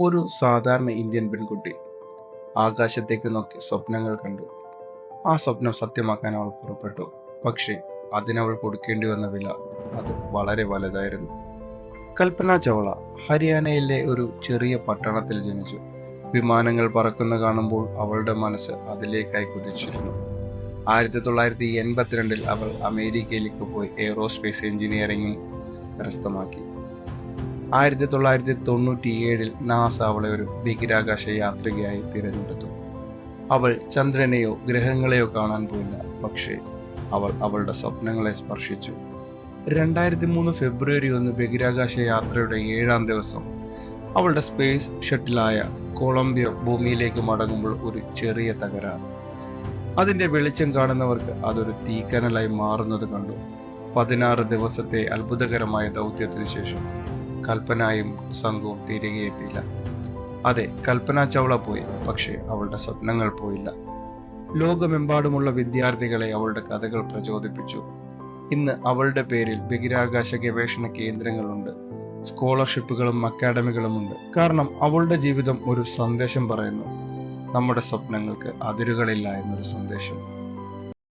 ഒരു സാധാരണ ഇന്ത്യൻ പെൺകുട്ടി ആകാശത്തേക്ക് നോക്കി സ്വപ്നങ്ങൾ കണ്ടു. ആ സ്വപ്നം സത്യമാക്കാൻ അവൾ പുറപ്പെട്ടു. പക്ഷേ അതിനവൾ കൊടുക്കേണ്ടി വന്ന വില അത് വളരെ വലുതായിരുന്നു. കൽപ്പന ചൗള ഹരിയാനയിലെ ഒരു ചെറിയ പട്ടണത്തിൽ ജനിച്ചു. വിമാനങ്ങൾ പറക്കുന്ന കാണുമ്പോൾ അവളുടെ മനസ്സ് അതിലേക്കായി കുതിച്ചിരുന്നു. ആയിരത്തി തൊള്ളായിരത്തി എൺപത്തിരണ്ടിൽ അവൾ അമേരിക്കയിലേക്ക് പോയി എയ്റോസ്പേസ് എഞ്ചിനീയറിംഗും കരസ്ഥമാക്കി ആയിരത്തി തൊള്ളായിരത്തി തൊണ്ണൂറ്റിയേഴിൽ നാസ അവളെ ഒരു ബഹിരാകാശ യാത്രികയായി തിരഞ്ഞെടുത്തു. അവൾ ചന്ദ്രനെയോ ഗ്രഹങ്ങളെയോ കാണാൻ പോയില്ല. പക്ഷേ അവൾ അവളുടെ സ്വപ്നങ്ങളെ സ്പർശിച്ചു. രണ്ടായിരത്തി മൂന്ന് ഫെബ്രുവരി ഒന്ന് ബഹിരാകാശ യാത്രയുടെ ഏഴാം ദിവസം അവളുടെ സ്പേസ് ഷട്ടിലായ കൊളംബിയ ഭൂമിയിലേക്ക് മടങ്ങുമ്പോൾ ഒരു ചെറിയ തകരാർ അതിന്റെ വെളിച്ചം കാണുന്നവർക്ക് അതൊരു തീക്കനലായി മാറുന്നത് കണ്ടു. പതിനാറ് ദിവസത്തെ അത്ഭുതകരമായ ദൗത്യത്തിന് ശേഷം കൽപ്പനയും സംഘവും തിരികെ എത്തിയില്ല. അതെ കൽപ്പന ചവള പോയി പക്ഷേ അവളുടെ സ്വപ്നങ്ങൾ പോയില്ല. ലോകമെമ്പാടുമുള്ള വിദ്യാർത്ഥികളെ അവളുടെ കഥകൾ പ്രചോദിപ്പിച്ചു. ഇന്ന് അവളുടെ പേരിൽ ബഹിരാകാശ ഗവേഷണ കേന്ദ്രങ്ങളുണ്ട് സ്കോളർഷിപ്പുകളും അക്കാഡമികളുമുണ്ട്. കാരണം അവളുടെ ജീവിതം ഒരു സന്ദേശം പറയുന്നു. നമ്മുടെ സ്വപ്നങ്ങൾക്ക് അതിരുകളില്ല എന്നൊരു സന്ദേശം.